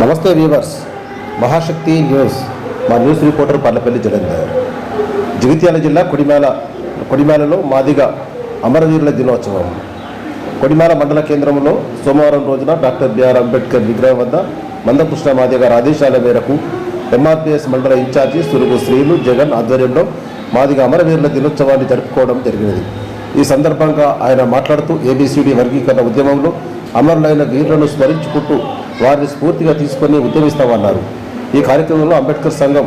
నమస్తే viewers. Mahashakti news. మా news reporter Parlapalli Jagandhar Jagtial జిల్లా కొడిమేల కొడిమేలలో మాదిగ అమరవీరుల దినోత్సవం. కొడిమేల మండల కేంద్రంలో సోమవారం రోజున డాక్టర్ బిఆర్ అంబేద్కర్ విగ్రహం వద్ద మందకృష్ణ మాదిగ గారి ఆదేశాల మేరకు ఎంఆర్పిఎస్ మండల ఇన్ఛార్జి సురుగు శ్రీలు జగన్ ఆధ్వర్యంలో మాదిగ అమరవీరుల దినోత్సవాన్ని జరుపుకోవడం జరిగినది. ఈ సందర్భంగా ఆయన మాట్లాడుతూ ఏబీసీడీ వర్గీకరణ ఉద్యమంలో అమరులైన వీరులను స్మరించుకుంటూ వారిని స్ఫూర్తిగా తీసుకొని ఉద్యమిస్తామన్నారు. ఈ కార్యక్రమంలో అంబేద్కర్ సంఘం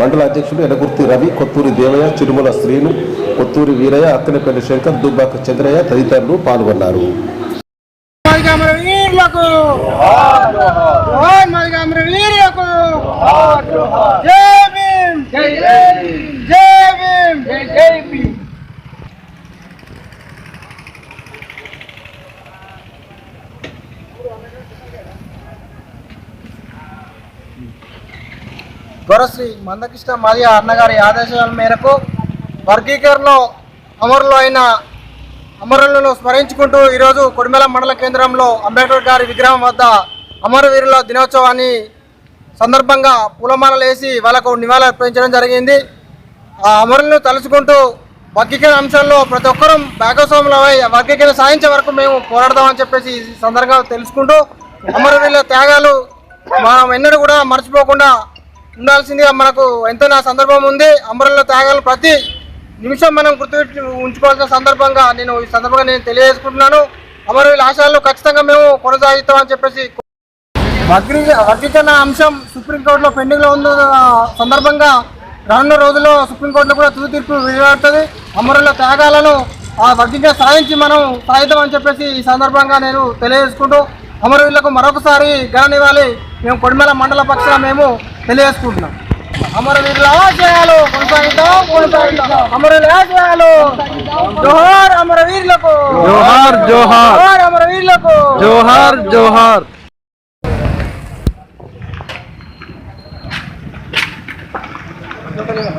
మండల అధ్యక్షుడు ఎనగుర్తి రవి కొత్తూరి దేవయ్య చిరుమల శ్రీను కొత్తూరి వీరయ్య అక్కనపల్లి శంకర్ దుబ్బాక చంద్రయ్య తదితరులు పాల్గొన్నారు. జై భీమ్! జై భీమ్! జై భీమ్! గొరశ్రీ మందకృష్ణ మాదిగ అన్నగారి ఆదేశాల మేరకు వర్గీకరణలో అమరులు అయిన అమరులను స్మరించుకుంటూ ఈరోజు కొడిమెల మండల కేంద్రంలో అంబేద్కర్ గారి విగ్రహం వద్ద అమరవీరుల దినోత్సవాన్ని సందర్భంగా పూలమాలలు వేసి వాళ్ళకు నివాళులు అర్పించడం జరిగింది. ఆ అమరులను తలుచుకుంటూ వర్గీకరణ అంశంలో ప్రతి ఒక్కరూ భాగస్వాములమై వర్గీకరణ సాధించే వరకు మేము పోరాడదామని చెప్పేసి సందర్భంగా తెలుసుకుంటూ అమరవీరుల త్యాగాలు మనం ఎన్నడూ కూడా మర్చిపోకుండా ఉండాల్సిందిగా మనకు ఎంతో నా సందర్భం ఉంది. అమరుల త్యాగాలు ప్రతి నిమిషం మనం గుర్తు ఉంచుకోవాల్సిన సందర్భంగా నేను ఈ సందర్భంగా నేను తెలియజేసుకుంటున్నాను. అమరవీరుల ఆశయాలు ఖచ్చితంగా మేము కొనసాగిస్తామని చెప్పేసి వర్గీ వర్గీకరణ అంశం సుప్రీంకోర్టులో పెండింగ్లో ఉన్న సందర్భంగా రానున్న రోజుల్లో సుప్రీంకోర్టులో కూడా తుది తీర్పు వెలువడుతుంది. అమరుల త్యాగాలను ఆ వర్గీకరణ సాధించి మనం సాధిద్దామని చెప్పేసి ఈ సందర్భంగా నేను తెలియజేసుకుంటూ అమరవీరులకు మరొకసారి ఘననివ్వాలి మేము కొడిమేల మండల పక్షాన మేము తెలియజేసుకుంటున్నాం. అమరవీరుల ఆశయాలు కొనసాగిద్దాం కొనసాగిద్దాం. అమరవీరుల ఆశయాలు జోహార్ అమరవీరులకు. జోహార్ జోహార్. అమరవీరులకు. జోహార్ జోహార్. చెప్పలేదా?